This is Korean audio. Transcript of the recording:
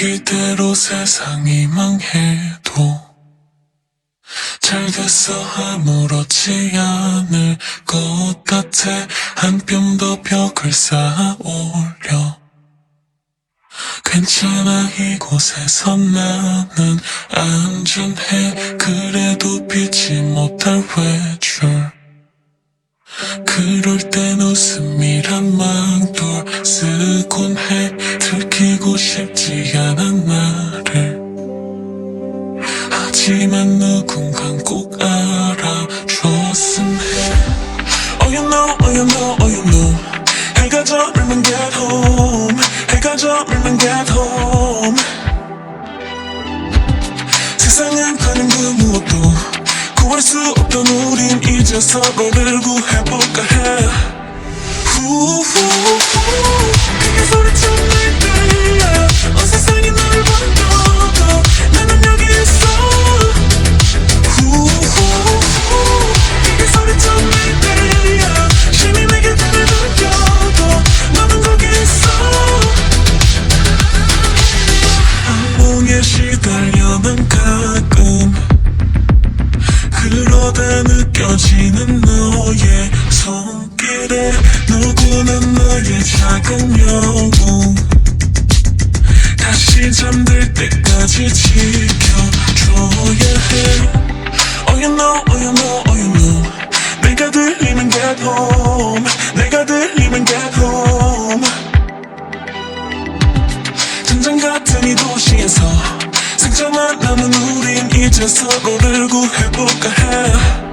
이대로 세상이 망해도 잘 됐어 아무렇지 않을 것 같아. 한 뼘 더 벽을 쌓아 올려 괜찮아 이곳에서 나는 안전해. 그래도 피지 못할 외줄 그럴 땐 웃음이란 망돌 쓰곤 해. 들키고 싶지 않아 나를. 하지만 누군간 꼭 알아줬음 해 Oh you know, oh you know, oh you know. 해가 저물면 get home 해가 저물면 get 가는 그 무엇도 구할 수 없던 우린 이제 서로를 구해볼까 다 느껴지는 너의 손길에 누구나 너의 작은 영웅 다시 잠들 때까지 지켜줘야 해. Oh you know, oh you know, oh you know. 내가 들리면 get home. 내가 들리면 get home. 전장 같은 이 도시에서 생존만 남은 이제 서로를 구해볼까 해